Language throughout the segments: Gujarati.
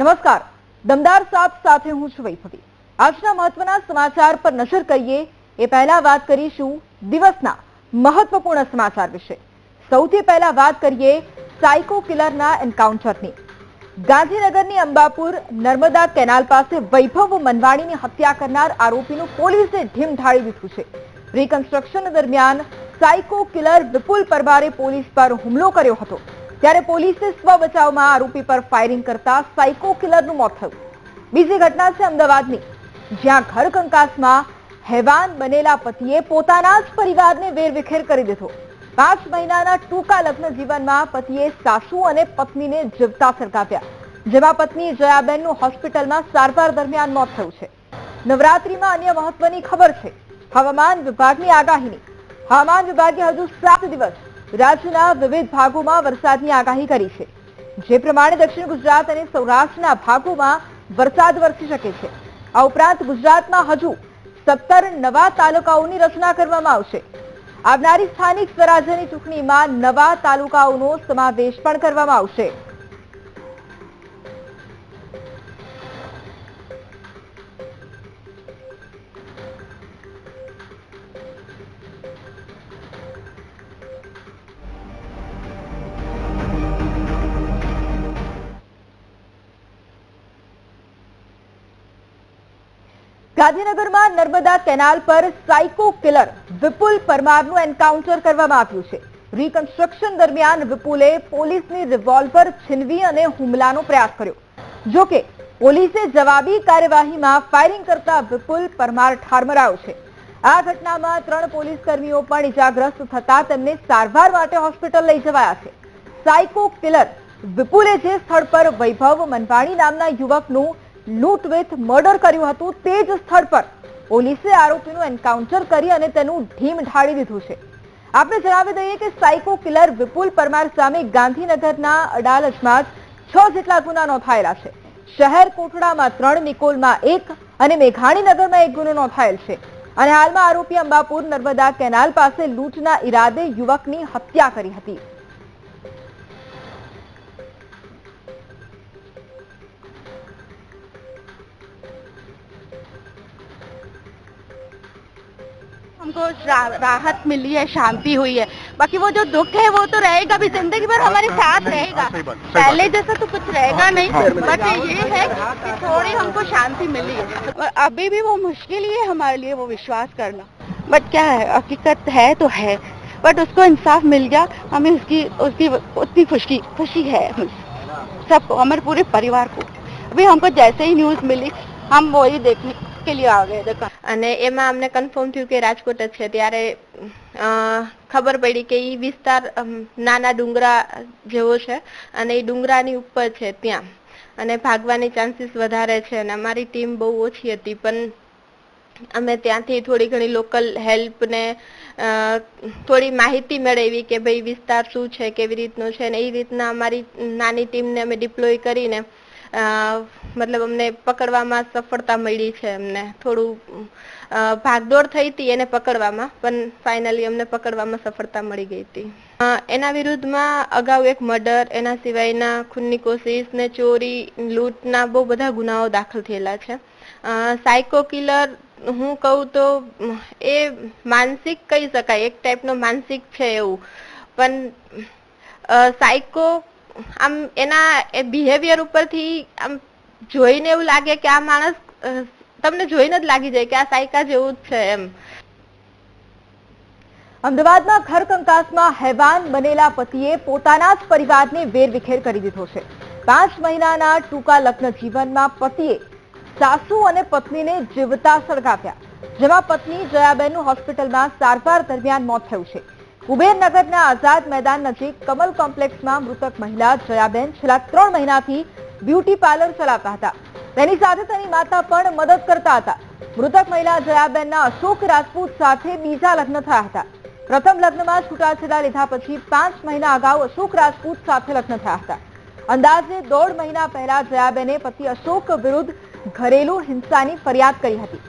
નમસ્કાર. દમદાર સાથ સાથે હું છું વૈભવી. આજના મહત્વના સમાચાર પર નજર કરીએ, એ પહેલા વાત કરીશું દિવસના મહત્વપૂર્ણ સમાચાર વિશે. સૌથી પહેલા વાત કરીએ સાયકો કિલરના એન્કાઉન્ટરની ગાંધીનગરની અંબાપુર નર્મદા કેનાલ પાસે વૈભવ મનવાણીની હત્યા કરનાર આરોપીનું પોલીસે ઢીમ ઢાળી દીધું છે. રિકન્સ્ટ્રક્શન દરમિયાન સાયકો કિલર વિપુલ પરમારે પોલીસ પર હુમલો કર્યો હતો. ત્યારે પોલીસે સ્વ બચાવમાં આરોપી પર ફાયરિંગ કરતા સાયકો કિલરનું મોત થયું. બીજી ઘટના છે અમદાવાદની, જ્યાં ઘર કંકાસમાં હેવાન બનેલા પતિએ પોતાના જ પરિવારને વેરવિખેર કરી દીધો. પાંચ મહિનાના ટૂંકા લગ્ન જીવનમાં પતિએ સાસુ અને પત્નીને જીવતા સરકાવ્યા જેમાં પત્ની જયાબેનનું હોસ્પિટલમાં સારવાર દરમિયાન મોત થયું છે. નવરાત્રીમાં અન્ય મહત્વની ખબર છે. હવામાન વિભાગની આગાહીની, હવામાન વિભાગે હજુ સાત દિવસ રાજ્યના વિવિધ ભાગોમાં વરસાદની આગાહી કરી છે. જે પ્રમાણે દક્ષિણ ગુજરાત અને સૌરાષ્ટ્રના ભાગોમાં વરસાદ વરસી શકે છે. આ ઉપરાંત ગુજરાતમાં હજુ સત્તર નવા તાલુકાઓની રચના કરવામાં આવશે. આવનારી સ્થાનિક સ્વરાજ્યની ચૂંટણીમાં નવા તાલુકાઓનો સમાવેશ પણ કરવામાં આવશે. ગાંધીનગરમાં નર્મદા કેનાલ પર સાયકો કિલર વિપુલ પરમારનું એન્કાઉન્ટર કરવામાં આવ્યું છે. રિકન્સ્ટ્રક્શન દરમિયાન વિપુલે પોલીસની રિવોલ્વર છીનવી અને હુમલાનો પ્રયાસ કર્યો. જોકે પોલીસે જવાબી કાર્યવાહીમાં ફાયરિંગ કરતા વિપુલ પરમાર ઠાર મરાયો છે. આ ઘટનામાં ત્રણ પોલીસ કર્મીઓ પણ ઇજાગ્રસ્ત થતા તેમને સારવાર માટે હોસ્પિટલ લઈ જવાયા છે. સાયકો કિલર વિપુલે જે સ્થળ પર વૈભવ મનવાણી નામના યુવકનું લૂંટ વિથ મર્ડર કર્યું હતું તે જ સ્થળ પર. પોલીસે આરોપીનું એન્કાઉન્ટર કરી અને તેનું ઢીમ ઢાળી દીધું છે. આપણે જણાવી દઈએ કે સાયકો કિલર વિપુલ પરમાર સામે ગાંધીનગરના અડાલજમાં છ જેટલા ગુના નોંધાયેલા છે. શહેર કોટડામાં ત્રણ, નિકોલમાં એક અને મેઘાણીનગરમાં એક ગુનો નોંધાયેલ છે. અને હાલમાં આરોપી અંબાપુર નર્મદા કેનાલ પાસે લૂંટના ઈરાદે યુવકની હત્યા કરી હતી. हमको राहत मिली है शांति हुई है। बाकी वो जो दुख है वो तो रहेगा भी ज़िंदगी भर हमारे साथ रहेगा। सही पहले जैसा तो कुछ रहेगा नहीं हाँ। बट ये है कि थोड़ी हमको शांति मिली है। और अभी भी वो मुश्किल ही है हमारे लिए वो विश्वास करना। बट क्या है हकीकत है तो है। बट उसको इंसाफ मिल गया हमें उसकी उसकी उतनी खुशी खुशी है। सबको हमारे पूरे परिवार को। अभी हमको जैसे ही न्यूज़ मिली हम वही देखने के लिए आ गए देखा। અને એમાં અમને કન્ફર્મ થયું કે રાજકોટ જ છે. ત્યારે ખબર પડી કે એ વિસ્તાર નાના ડુંગરા જેવો છે અને એ ડુંગરાની ઉપર છે ત્યાં. અને ભાગવાની ચાન્સીસ વધારે છે અને અમારી ટીમ બહુ ઓછી હતી. પણ અમે ત્યાંથી થોડી ઘણી લોકલ હેલ્પ ને થોડી માહિતી મેળવી કે ભાઈ વિસ્તાર શું છે, કેવી રીતનો છે ને એ રીતના અમારી નાની ટીમને અમે ડિપ્લોય કરીને મતલબ અમને પકડવામાં સફળતા મળી છે અમને. થોડું ભાગદોડ થઈ હતી એને પકડવામાં, પણ ફાઇનલી અમને પકડવામાં સફળતા મળી ગઈ હતી. એના વિરુદ્ધમાં અગાઉ એક મર્ડર, એના સિવાયના ખૂનની કોશિશ ને ચોરી, લૂંટના બહુ બધા ગુનાઓ દાખલ થયેલા છે. સાયકો કિલર હું કહું તો, એ માનસિક કહી શકાય, એક ટાઈપનો માનસિક છે એવું. પણ સાયકો આમ એના બિહેવિયર ઉપરથી આમ જોઈને એવું લાગે કે આ માણસ તમને જોઈને જ લાગી જાય કે આ સાયકા જેવું જ છે એમ. અમદાવાદમાં ખરકંકાસમાં હેવાન બનેલા પતિએ પોતાના જ પરિવારને વેરવિખેર કરી દીધો છે. પાંચ મહિનાના ટૂંકા લગ્ન જીવનમાં પતિએ સાસુ અને પત્નીને જીવતા સળગાવ્યા, જેમાં પત્ની જયાબેનનું હોસ્પિટલમાં સારવાર દરમિયાન મોત થયું છે. કુબેરનગરના આઝાદ મેદાન નજીક કમલ કોમ્પ્લેક્સમાં મૃતક મહિલા જયાબેન છેલ્લા ત્રણ મહિનાથી બ્યુટી પાર્લર ચલાવતા હતા. તેની સાથે તેની માતા પણ મદદ કરતા હતા. મૃતક મહિલા જયાબેનના અશોક રાજપૂત સાથે બીજા લગ્ન થયા હતા. પ્રથમ લગ્નમાં છૂટાછેડા લીધા પછી પાંચ મહિના અગાઉ અશોક રાજપૂત સાથે લગ્ન થયા હતા. અંદાજે દોઢ મહિના પહેલા જયાબેને પતિ અશોક વિરુદ્ધ ઘરેલું હિંસાની ફરિયાદ કરી હતી.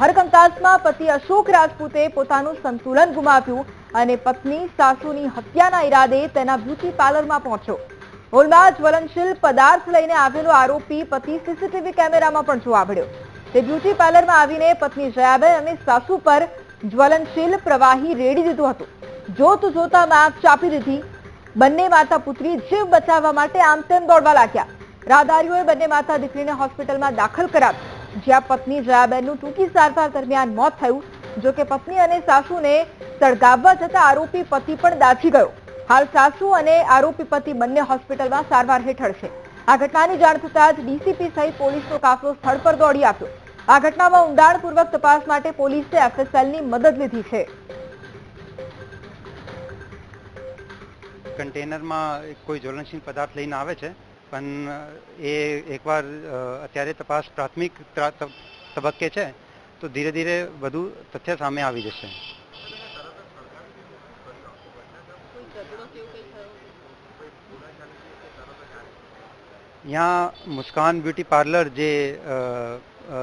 ઘરકંકાસમાં પતિ અશોક રાજપૂતે પોતાનું સંતુલન ગુમાવ્યું અને પત્ની સાસુની હત્યાના ઈરાદે તેના બ્યુટી પાર્લરમાં પહોંચ્યો. હોલમાં જ્વલનશીલ પદાર્થ લઈને આવેલો આરોપી પતિ સીસીટીવી કેમેરામાં પણ જોવા મળ્યો. તે બ્યુટી પાર્લરમાં આવીને પત્ની જયાબેન અને સાસુ પર જ્વલનશીલ પ્રવાહી રેડી દીધું હતું. જોત જોતામાં આગ ચાપી દીધી. બંને માતા પુત્રી જીવ બચાવવા માટે આમ તેમ દોડવા લાગ્યા. રાહદારીઓએ બંને માતા દીકરીને હોસ્પિટલમાં દાખલ કરાવી જ્યાં પત્ની જયાબેનનું ટૂંકી સારવાર દરમિયાન મોત થયું, જોકે પત્ની અને સાસુને સળગાવવા જતા આરોપી પતિ પણ દાઝી ગયો. હાલ સાસુ અને આરોપી પતિ બંને હોસ્પિટલમાં સારવાર હેઠળ છે. આ ઘટનાની જાણ થતાં જ ડીસીપી સહિત પોલીસનો કાફલો સ્થળ પર દોડી આવ્યો. આ ઘટનામાં ઊંડાણપૂર્વક તપાસ માટે પોલીસે એફએસએલની મદદ લીધી છે. કન્ટેનરમાં કોઈ જ્વલનશીલ પદાર્થ લઈને આવે છે, પણ એ એકવાર અત્યારે તપાસ પ્રાથમિક તબક્કે છે, તો ધીરે ધીરે વધુ તથ્ય સામે આવી જશે. यहाँ મુસ્કાન બ્યુટી પાર્લર જે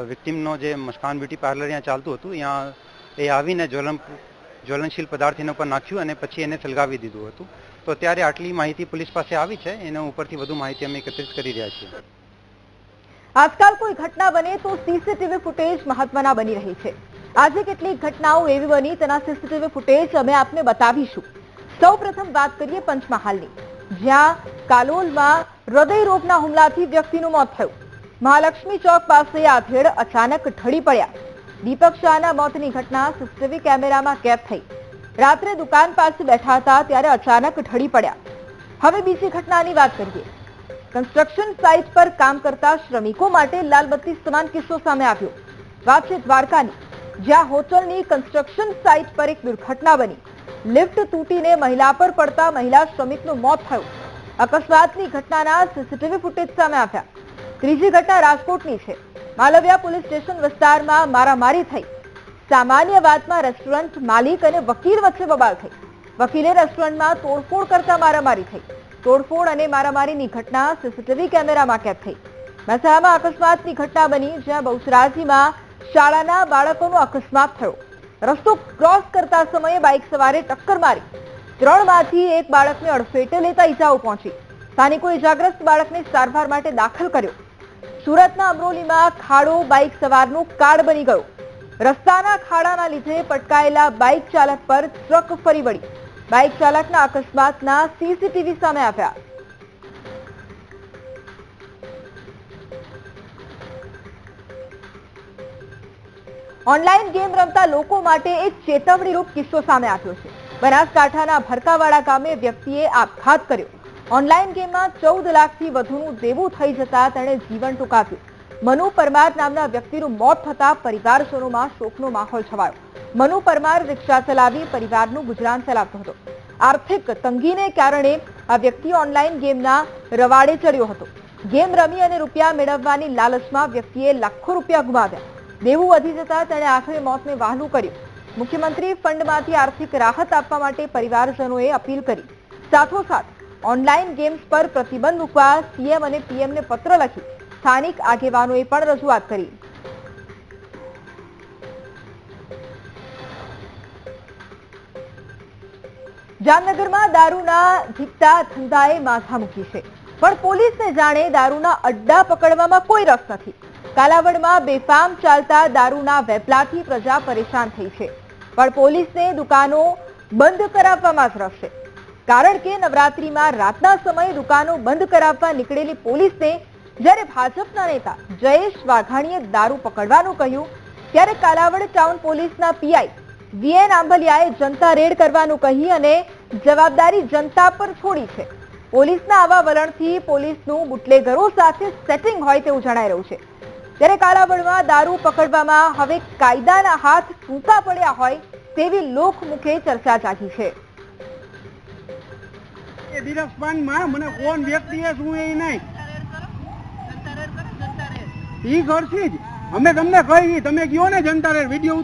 વિક્ટિમનો જે મુસ્કાન બ્યુટી પાર્લર અહીંયા ચાલતું હતું ત્યાં એ આવીને જ્વલન જ્વલનશીલ પદાર્થ એના ઉપર નાખ્યું અને પછી એને સળગાવી દીધું હતું. તો અત્યારે આટલી માહિતી પોલીસ પાસે આવી છે, એના ઉપરથી વધુ માહિતી અમે એકત્રિત કરી રહ્યા છીએ. આજકાલ કોઈ ઘટના બને તો સીસીટીવી ફૂટેજ મહત્વના બની રહી છે. આજે કેટલીક ઘટનાઓ એવી બની તેના સીસીટીવી ફૂટેજ અમે આપને બતાવીશું. સૌપ્રથમ વાત કરીએ પંચમહાલની. જ્યાં કાલોલમાં હૃદય રોગના હુમલાથી વ્યક્તિનું મોત થયું. મહાલક્ષ્મી ચોક પાસે આધેડ અચાનક ઢળી પડ્યા. દીપક શાહના મોતની ઘટના સીસીટીવી કેમેરામાં કેદ થઈ. રાત્રે દુકાન પાસે બેઠા હતા ત્યારે અચાનક ઢળી પડ્યા. હવે બીજી ઘટનાની વાત કરીએ. કન્સ્ટ્રક્શન સાઇટ પર કામ કરતા શ્રમિકો માટે લાલબત્તી સમાન કિસ્સો સામે આવ્યો. વાત છે દ્વારકાની, જ્યાં હોટલની કન્સ્ટ્રક્શન સાઇટ પર એક દુર્ઘટના બની. લિફ્ટ તૂટીને મહિલા પર પડતા મહિલા શ્રમિકનું મોત થયું. અકસ્માતની ઘટનાના સીસીટીવી ફૂટેજ સામે આવ્યા. ત્રીજી ઘટના રાજકોટની છે. માલવ્યા પોલીસ સ્ટેશન વિસ્તારમાં મારામારી થઈ. સામાન્ય વાતમાં રેસ્ટોરન્ટ માલિક અને વકીલ વચ્ચે બબાલ થઈ. વકીલે રેસ્ટોરન્ટમાં તોડફોડ કરતા મારામારી થઈ. તોડફોડ અને મારામારીની ઘટના સીસીટીવી કેમેરામાં કેદ થઈ. મહેસાણામાં અકસ્માતની ઘટના બની, જ્યાં બહુચરાજીમાં શાળાના બાળકોનો અકસ્માત થયો. રસ્તો ક્રોસ કરતા સમયે બાઇક સવારે ટક્કર મારી. ત્રણમાંથી એક બાળકને અડફેટે લેતા ઈજાઓ પહોંચી. સ્થાનિકો ઇજાગ્રસ્ત બાળકને સારવાર માટે દાખલ કર્યો. સુરતના અમરોલીમાં ખાડો બાઇક સવારનું કાર્ડ બની ગયો. રસ્તાના ખાડાના લીધે પટકાયેલા બાઇક ચાલક પર ટ્રક ફરી વળી. બાઇક ચાલકના અકસ્માતના સીસીટીવી સામે આવ્યા. ઓનલાઈન ગેમ રમતા લોકો માટે એક ચેતવણીરૂપ કિસ્સો સામે આવ્યો છે. બનાસકાંઠાના ભરકાવાડા ગામે વ્યક્તિએ આપઘાત કર્યો. ઓનલાઈન ગેમમાં ચૌદ લાખથી વધુનું દેવું થઈ જતા તેણે જીવન ટૂંકાવ્યું. મનુ પરમાર નામના વ્યક્તિનું મોત થતા પરિવારજનોમાં શોકનો માહોલ છવાયો. મનુ પરમાર રિક્ષા ચલાવી પરિવારનું ગુજરાન ચલાવતો હતો. આર્થિક તંગીને કારણે આ વ્યક્તિ ઓનલાઈન ગેમના રવાડે ચડ્યો હતો. ગેમ રમી અને રૂપિયા મેળવવાની લાલચમાં વ્યક્તિએ લાખો રૂપિયા ગુમાવ્યા. દેવું વધી જતા તેણે આખરે મોતને વહાલું કર્યું. મુખ્યમંત્રી ફંડમાંથી આર્થિક રાહત આપવા માટે પરિવારજનોએ અપીલ કરી. સાથોસાથ, ઓનલાઈન ગેમ્સ પર પ્રતિબંધ મૂકવા સીએમ અને પીએમને પત્ર લખી સ્થાનિક આગેવાનોએ પણ રજૂઆત કરી. જામનગરમાં દારૂના ધીકતા ધંધાએ માથા મૂકી છે. પણ પોલીસને જાણે દારૂના અડ્ડા પકડવામાં કોઈ રસ નથી. કાલાવડમાં બેફામ ચાલતા દારૂના વેપલાથી પ્રજા પરેશાન થઈ છે. પણ પોલીસને દુકાનો બંધ કરાવવામાં જ રહેશે કારણ કે નવરાત્રીમાં રાતના સમયે દુકાનો બંધ કરાવવા નીકળેલી પોલીસને જ્યારે ભાજપના નેતા જયેશ વાઘાણીએ દારૂ પકડવાનું કહ્યું, ત્યારે કાલાવડ ટાઉન પોલીસના પીઆઈ વીએન આંબલિયાએ જનતા રેડ કરવાનું કહી અને જવાબદારી જનતા પર છોડી છે. પોલીસના આવા વલણથી પોલીસનું બુટલેગરો સાથે સેટિંગ હોય તેવું જણાઈ રહ્યું છે. ત્યારે કાલાવડમાં દારૂ પકડવામાં હવે કાયદાના હાથ ટૂંકા પડ્યા હોય તેવી લોકમુખે ચર્ચા જાગી છે. અમે તમને કહી તમે ગયો ને જનતા રે વીડિયો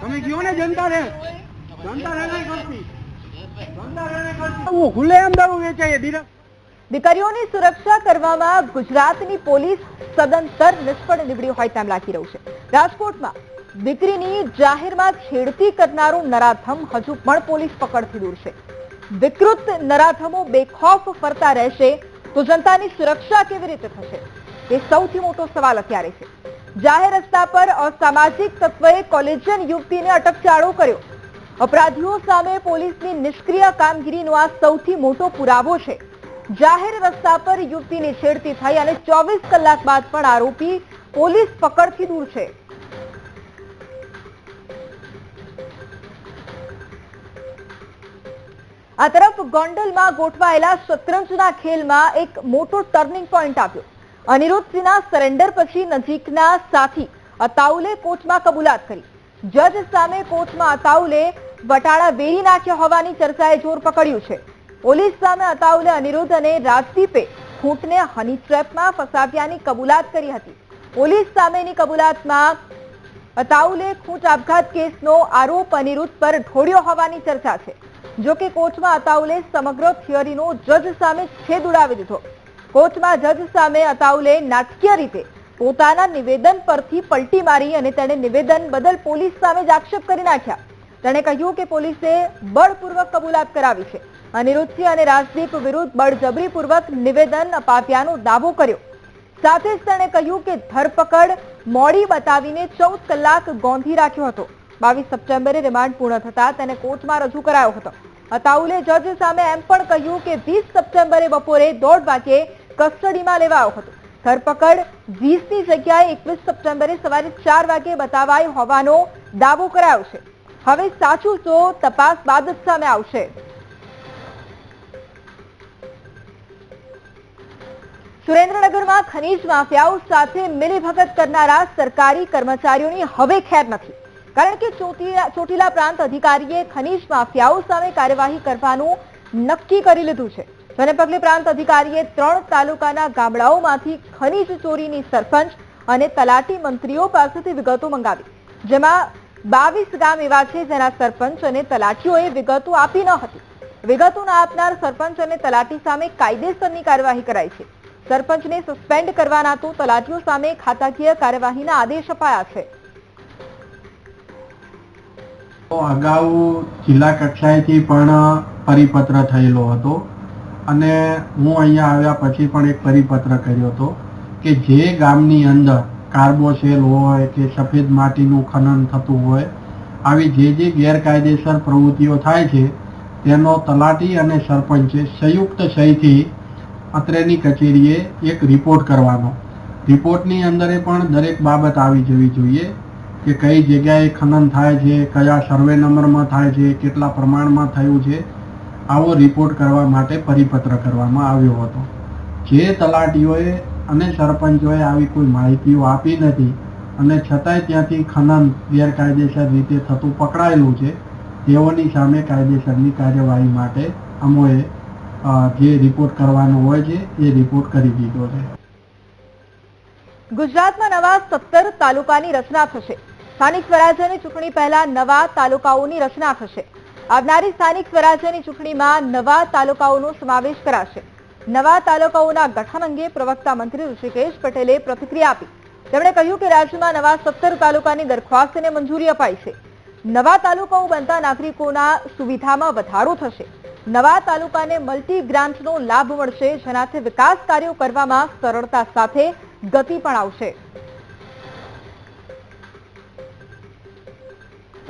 તમે કયો ને જનતા રે જનતા રે નહીં કરતી દિરક્ષ દીકરીઓની સુરક્ષા કરવામાં ગુજરાતની પોલીસ સદંતર નિષ્ફળ નીવડી હોય તેમ લાગી રહ્યું છે. રાજકોટમાં દીકરીની જાહેરમાં છેડતી કરનારું નરાધમ હજુ પણ પોલીસ પકડથી દૂર છે. વિકૃત નરાધમો બેખોફ ફરતા રહેશે તો જનતાની સુરક્ષા કેવી રીતે થશે? એ સૌથી મોટો સવાલ અત્યારે છે. જાહેર રસ્તા પર અસામાજિક તત્વએ કોલેજિયન યુવતીને અટકચાળો કર્યો. અપરાધીઓ સામે પોલીસની નિષ્ક્રિય કામગીરીનો આ સૌથી મોટો પુરાવો છે. જાહેર રસ્તા પર યુવતીની છેડતી થઈ અને ચોવીસ કલાક બાદ પણ આરોપી પોલીસ પકડથી દૂર છે. આ તરફ ગોંડલમાં ગોઠવાયેલા શતરંજના ખેલમાં એક મોટો ટર્નિંગ પોઈન્ટ આવ્યો. અનિરુદ્ધસિંહના સરેન્ડર પછી નજીકના સાથી અતાઉલે કોર્ટમાં કબૂલાત કરી. જજ સામે કોર્ટમાં અતાઉલે વટાળા વેરી નાખ્યા હોવાની ચર્ચાએ જોર પકડ્યું છે. પોલીસ સામે અતાઉલે અનિરુદ્ધ અને રાજદીપે ખૂંટને હની ટ્રેપમાં ફસાવ્યાની કબૂલાત કરી હતી. પોલીસ સામેની કબૂલાતમાં અતાઉલે ખૂંટ આપઘાત કેસનો આરોપ અનિરુદ્ધ પર ઢોળ્યો હોવાની ચર્ચા છે. જો કે કોર્ટમાં અતાઉલે સમગ્ર થિયરીનો જજ સામે છેદ ઉડાવી દીધો. કોર્ટમાં જજ સામે અતાઉલે નાટકીય રીતે પોતાના નિવેદન પરથી પલટી મારી અને તેણે નિવેદન બદલ પોલીસ સામે જ આક્ષેપ કરી નાખ્યા. તેણે કહ્યું કે પોલીસે બળપૂર્વક કબૂલાત કરાવી છે. અનિરુદ્ધસિંહ અને રાજદીપ વિરુદ્ધ બળજબરીપૂર્વક નિવેદન અપાવ્યાનો દાવો કર્યો. સાથે જ તેણે કહ્યું કે ધરપકડ મોડી બતાવીને ચૌદ કલાક ગોંધી રાખ્યો હતો. બાવીસ સપ્ટેમ્બરે રિમાન્ડ પૂર્ણ થતા તેને કોર્ટમાં રજૂ કરાયો હતો. અતાઉલે જજ સામે એમ પણ કહ્યું કે વીસ સપ્ટેમ્બરે બપોરે દોઢ વાગે કસ્ટડીમાં લેવાયો હતો. ધરપકડ વીસની જગ્યાએ એકવીસ સપ્ટેમ્બરે સવારે ચાર વાગે બતાવાય હોવાનો દાવો કરાયો છે. હવે સાચું તો તપાસ બાદ સામે આવશે. સુરેન્દ્રનગરમાં ખનીજ માફિયાઓ સાથે મિલીભગત કરનારા સરકારી કર્મચારીઓની હવે ખેર નથી. કારણ કે ચોટીલા પ્રાંત અધિકારીએ ખનીજ માફિયાઓ સામે કાર્યવાહી કરવાનું નક્કી કરી લીધું છે. જેને પગલે પ્રાંત અધિકારીએ ત્રણ તાલુકાના ગામડાઓમાંથી ખનીજ ચોરીની સરપંચ અને તલાટી મંત્રીઓ પાસેથી વિગતો મંગાવી. જેમાં બાવીસ ગામ એવા છે જેના સરપંચ અને તલાટીઓએ વિગતો આપી ન હતી. વિગતો ના આપનાર સરપંચ અને તલાટી સામે કાયદેસરની કાર્યવાહી કરાઈ છે. સરપંચને સસ્પેન્ડ કરવાના તો તલાટીઓ સામે ખાતાકીય કાર્યવાહીના આદેશ અપાયા છે. અગાઉ જિલ્લા કક્ષાએથી પણ પરિપત્ર થયેલો હતો અને હું અહીંયા આવ્યા પછી પણ એક પરિપત્ર કર્યો હતો કે જે ગામની અંદર કાર્બોસેલ હોય કે સફેદ માટીનું ખનન થતું હોય, આવી જે જે ગેરકાયદેસર પ્રવૃત્તિઓ થાય છે, તેનો તલાટી અને સરપંચે સંયુક્ત સહીથી અત્રેની કચેરીએ એક રિપોર્ટ કરવાનો. રિપોર્ટની અંદર પણ દરેક બાબત આવી જવી જોઈએ કે કઈ જગ્યાએ ખનન થાય છે, કયા સર્વે નંબરમાં થાય છે, કેટલા પ્રમાણમાં થયું છે, આવો રિપોર્ટ કરવા માટે પરિપત્ર કરવામાં આવ્યો હતો. જે તલાટીઓએ અને સરપંચોએ આવી કોઈ માહિતીઓ આપી નથી અને છતાંય ત્યાંથી ખનન ગેરકાયદેસર રીતે થતું પકડાયેલું છે, તેઓની સામે કાયદેસરની કાર્યવાહી માટે અમોએ જે રિપોર્ટ કરવાનો હોય છે, એ રિપોર્ટ કરી દીધો છે. ગુજરાતમાં નવા સત્તર તાલુકાની રચના થશે. સ્થાનિક સ્વરાજ્યની ચૂંટણી પહેલા નવા તાલુકાઓની રચના થશે. આવનારી સ્થાનિક સ્વરાજ્યની ચૂંટણીમાં નવા તાલુકાઓનો સમાવેશ કરાશે. નવા તાલુકાઓના ગઠન અંગે પ્રવક્તા મંત્રી ઋષિકેશ પટેલે પ્રતિક્રિયા આપી. તેમણે કહ્યું કે રાજ્યમાં નવા સત્તર તાલુકાની દરખાસ્તને મંજૂરી અપાઈ છે. નવા તાલુકાઓ બનતા નાગરિકોના સુવિધામાં વધારો થશે. નવા તાલુકાને મલ્ટી ગ્રાન્ટનો લાભ મળશે, જેનાથી વિકાસ કાર્યો કરવામાં સરળતા સાથે ગતિ પણ આવશે.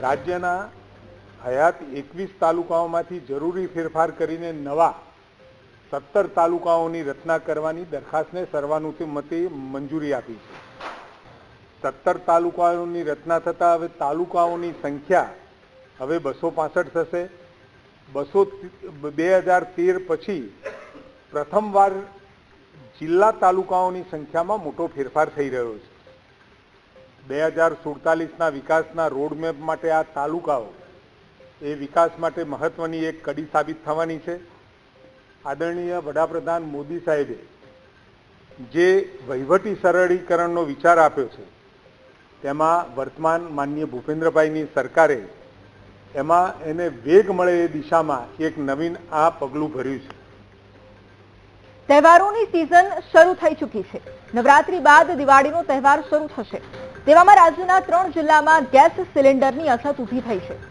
રાજ્યના હયાત એકવીસ તાલુકાઓમાંથી જરૂરી ફેરફાર કરીને નવા સત્તર તાલુકાઓની રચના કરવાની દરખાસ્તને સર્વાનુમતે મંજૂરી આપી છે. સત્તર તાલુકાઓની રચના થતા હવે તાલુકાઓની સંખ્યા હવે બસો થશે. બસો બે હજાર તેર પછી પ્રથમવાર જિલ્લા તાલુકાઓની સંખ્યામાં મોટો ફેરફાર થઈ રહ્યો છે. બે હજાર સુડતાલીસના વિકાસના રોડમેપ માટે આ તાલુકાઓ, એ વિકાસ માટે મહત્વની એક કડી સાબિત થવાની છે. આદરણીય વડાપ્રધાન મોદી સાહેબે જે વહીવટી સરળીકરણનો વિચાર આપ્યો છે, તેમાં વર્તમાન માનનીય ભૂપેન્દ્રભાઈની સરકારે એમાં એને વેગ મળે એ દિશામાં એક નવીન આ પગલું ભર્યું છે. તહેવારોની સિઝન શરૂ થઈ ચૂકી છે. નવરાત્રી બાદ દિવાળીનો તહેવાર શરૂ થશે. તેવામાં રાજ્યના ત્રણ જિલ્લામાં ગેસ સિલિન્ડરની અછત ઊભી થઈ છે.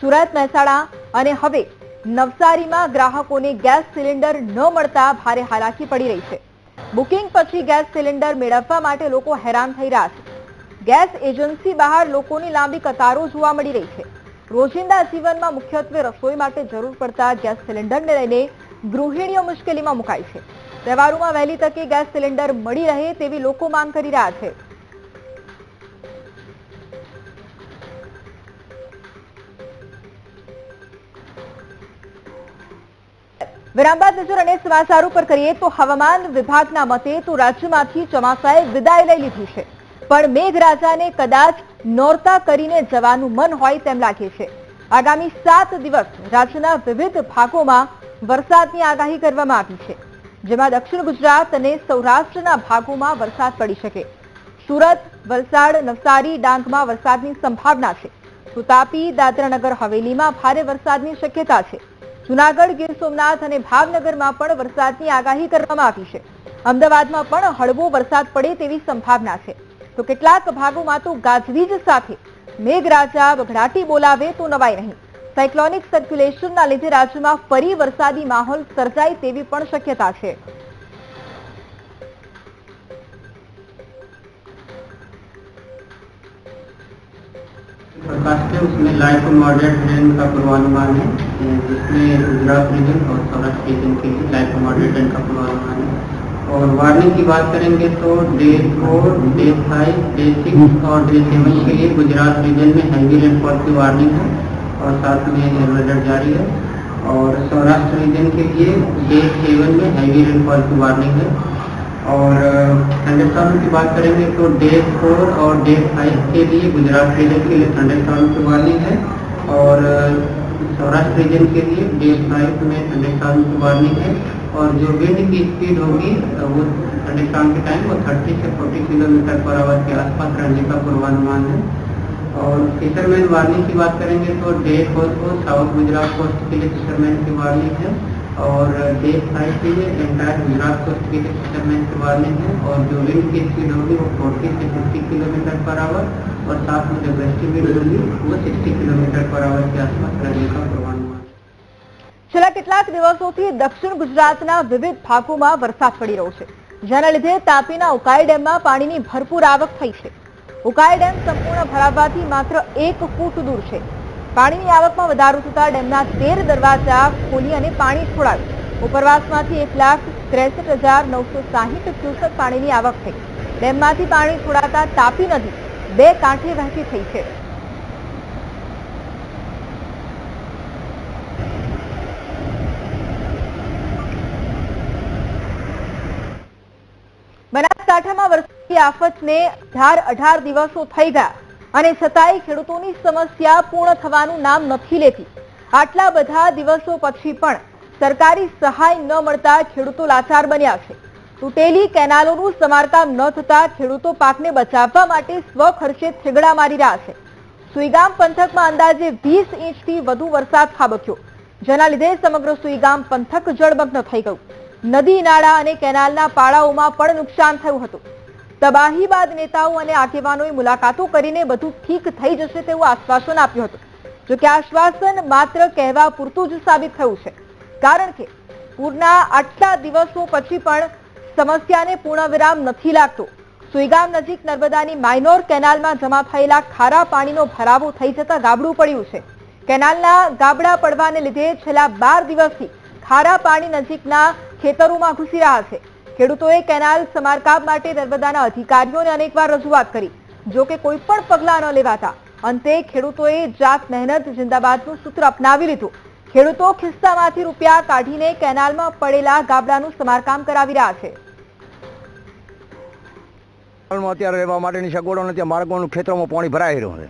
સુરત, મહેસાણા અને હવે નવસારીમાં ગ્રાહકોને ગેસ સિલિન્ડર ન મળતા ભારે હાલાકી પડી રહી છે. બુકિંગ પછી ગેસ સિલિન્ડર મેળવવા માટે લોકો હેરાન થઈ રહ્યા છે. ગેસ એજન્સી બહાર લોકોની લાંબી કતારો જોવા મળી રહી છે. રોજિંદા જીવનમાં મુખ્યત્વે રસોઈ માટે જરૂર પડતા ગેસ સિલિન્ડરને લઈને ગૃહિણીઓ મુશ્કેલીમાં મુકાય છે. તહેવારોમાં વહેલી તકે ગેસ સિલિન્ડર મળી રહે તેવી લોકો માંગ કરી રહ્યા છે. વિરામ નજર અને સમાચારો પર કરીએ તો હવામાન વિભાગના મતે તો રાજ્યમાંથી ચોમાસાએ વિદાય લઈ લીધી છે. પણ મેઘરાજાને કદાચ નોરતા કરીને જવાનું મન હોય તેમ લાગે છે. આગામી સાત દિવસ રાજ્યના વિવિધ ભાગોમાં વરસાદની આગાહી કરવામાં આવી છે, જેમાં દક્ષિણ ગુજરાત અને સૌરાષ્ટ્રના ભાગોમાં વરસાદ પડી શકે. સુરત, વલસાડ, નવસારી, ડાંગમાં વરસાદની સંભાવના છે. તો તાપી દાદરાનગર, હવેલીમાં ભારે વરસાદની શક્યતા છે. જુનાગઢ, ગીર સોમનાથ અને ભાવનગરમાં પણ વરસાદની આગાહી કરવામાં આવી છે. અમદાવાદમાં પણ હળવો વરસાદ પડે તેવી સંભાવના છે. તો કેટલાક ભાગોમાં તો ગાજવીજ સાથે મેઘરાજા વઘડાટી બોલાવે તો નવાય નહીં સાયક્લોનિક સર્ક્યુલેશનના લીધે રાજ્યમાં ફરી વરસાદી માહોલ સર્જાય તેવી પણ શક્યતા છે प्रकाश है उसमें लाइट टू मॉडरेट रेन का पूर्वानुमान है जिसमें गुजरात रीजन और सौराष्ट्र रीजन के लिए लाइट टू मॉडरेट रेन का पूर्वानुमान है और वार्निंग की बात करेंगे तो day four, day five, day six और डे सेवन के लिए गुजरात रीजन में हैवी रेनफॉल की वार्निंग है और साथ में येलो अलर्ट जारी है। और सौराष्ट्र रीजन के लिए डे सेवन में हैवी रेनफॉल की वार्निंग है। और थंडरस्टॉर्म की बात करेंगे तो डे फोर और डे फाइव के लिए गुजरात रीजन के लिए थंडरस्टॉर्म की वार्निंग है। और सौराष्ट्र रीजन के लिए डे फाइव में थंडरस्टॉर्म की वार्निंग है। और जो विंड की स्पीड होगी अ, वो थंडरस्टॉर्म के टाइम वो 30 से 40 किलोमीटर पर आवर के आसपास रहने का पूर्वानुमान है। और फिशरमैन वार्निंग की बात करेंगे तो डे फोर को साउथ गुजरात कोस्ट के लिए फिशरमैन की वार्निंग है। और डे फाइव के लिए एंटायर गुजरात कोस्ट के लिए फिशरमैन की वार्निंग है। और जो विंड की स्पीड होगी वो 40 से 50 किलोमीटर पर आवर और साथ में जो वेस्टी विंड होगी वो 60 किलोमीटर पर आवर के आसपास रहने का पूर्वानुमान છેલ્લા કેટલાક દિવસોથી દક્ષિણ ગુજરાતના વિવિધ ભાગોમાં વરસાદ પડી રહ્યો છે. જેના લીધે તાપીના ઉકાઈ ડેમમાં પાણીની ભરપૂર આવક થઈ છે. ઉકાઈ ડેમ સંપૂર્ણ ભરાવવાથી માત્ર એક ફૂટ દૂર છે. પાણીની આવકમાં વધારો થતા ડેમના તેર દરવાજા ખોલી અને પાણી છોડાયું. ઉપરવાસમાંથી એક લાખ ત્રેસઠ હજાર નવસો સાહીઠ ક્યુસેક પાણીની આવક થઈ. ડેમમાંથી પાણી છોડાતા તાપી નદી બે કાંઠે વહેતી થઈ છે. બનાસકાંઠામાં વરસાદી આફતને અઢાર અઢાર દિવસો થઈ ગયા અને છતાંય ખેડૂતોની સમસ્યા પૂર્ણ થવાનું નામ નથી લેતી. આટલા બધા દિવસો પછી પણ સરકારી સહાય ન મળતા ખેડૂતો લાચાર બન્યા છે. તૂટેલી કેનાલોનું સમારકામ ન થતા ખેડૂતો પાકને બચાવવા માટે સ્વખર્ચે થેગડા મારી રહ્યા છે. સુઈગામ પંથકમાં અંદાજે વીસ ઇંચથી વધુ વરસાદ ખાબક્યો, જેના લીધે સમગ્ર સુઈગામ પંથક જળમગ્ન થઈ ગયું. નદી, નાળા અને કેનાલના પાળાઓમાં પણ નુકસાન થયું હતું. તબાહી બાદ નેતાઓ અને આગેવાનોએ મુલાકાતો કરીને બધું ઠીક થઈ જશે તેવું આશ્વાસન આપ્યું હતું. જોકે આશ્વાસન માત્ર કહેવા પૂરતું જ સાબિત થયું છે. કારણ કે પૂરના આટલા દિવસો પછી પણ સમસ્યાને પૂર્ણવિરામ નથી લાગતો. સુઈગામ નજીક નર્મદાની માઇનોર કેનાલમાં જમા થયેલા ખારા પાણીનો ભરાવો થઈ જતા ગાબડું પડ્યું છે. કેનાલના ગાબડા પડવાને લીધે છેલ્લા બાર દિવસથી ખારા પાણી નજીકના ખેતરોમાં ઘૂસી રહ્યા છે. ખેડૂતોએ કેનાલ સમારકામ માટે નર્મદાના અધિકારીઓને અનેકવાર રજૂઆત કરી. જો કોઈ પણ પગલાં ન લેવાતા. અંતે ખેડૂતોએ જાત મહેનત જિંદાબાદનું સૂત્ર અપનાવી લીધું. ખેડૂતો ખિસ્સામાંથી રૂપિયા કાઢીને કેનાલમાં પડેલા ગાબડાનું સમારકામ કરાવી રહ્યા છે. અત્યારે રહેવા માટેની સગવડો નથી. માર્ગોનું ખેતરોમાં પાણી ભરાઈ રહ્યું છે.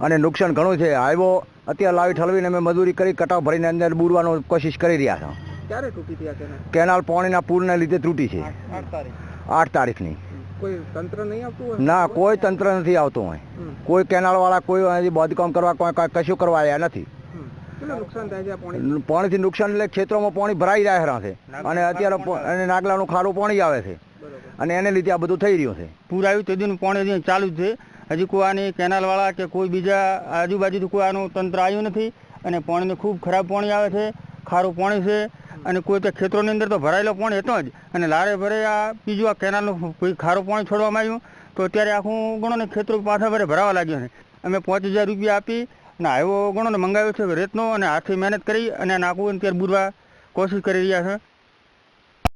અને નુકસાન ઘણું છે. આવ્યો, અત્યારે લાવી ઠલવીને અમે મજૂરી કરી, કટાવ ભરીને અંદર બૂરવાનો કોશિશ કરી રહ્યા છે ક્યારે તૂટી ત્યાં કેનાલ કેનાલ પાણીના પૂરને લીધે તૂટી છે. આઠ તારીખ. આઠ તારીખની. કોઈ તંત્ર નહીં આવતું હોય? ના કોઈ તંત્ર નથી આવતું હોય. કોઈ કોઈ કેનાલવાળા કોઈ અહીંથી બાંધકામ કરવા કોઈ કાંઈ કશું કરવા આવ્યા નથી. હમ. કેટલું નુકસાન થાય છે આ પાણી? પાણીથી નુકસાન એટલે ખેતરોમાં પાણી ભરાઈ રહ્યા છે. અને અત્યારે નાગલાનું ખારું પાણી આવે છે. અને એને લીધે આ બધું થઈ રહ્યું છે. પૂર આવ્યું તે દિન પાણી હજી ચાલુ જ છે. હજી કોઈ આની કેનાલવાળા કે કોઈ બીજા આજુબાજુથી કોઈ આનું તંત્ર આવ્યું નથી. અને પાણીનું ખૂબ ખરાબ પાણી આવે છે. ખારું પાણી છે. અને કોઈ તો ખેતરોની અંદર તો ભરાયેલો પાણી હતો જ. અને લારે ભરે આ બીજું આ કેનાલનું કોઈ ખારું પાણી છોડવામાં આવ્યું, તો અત્યારે આખું ગણો ને ખેતરો પાછા ભરે ભરાવા લાગ્યો ને અમે પાંચ હજાર રૂપિયા આપી અને આવ્યો ગણો ને મંગાવ્યો છે રેતનો અને હાથથી મહેનત કરી અને નાખવું અત્યારે બુરવા કોશિશ કરી રહ્યા છે.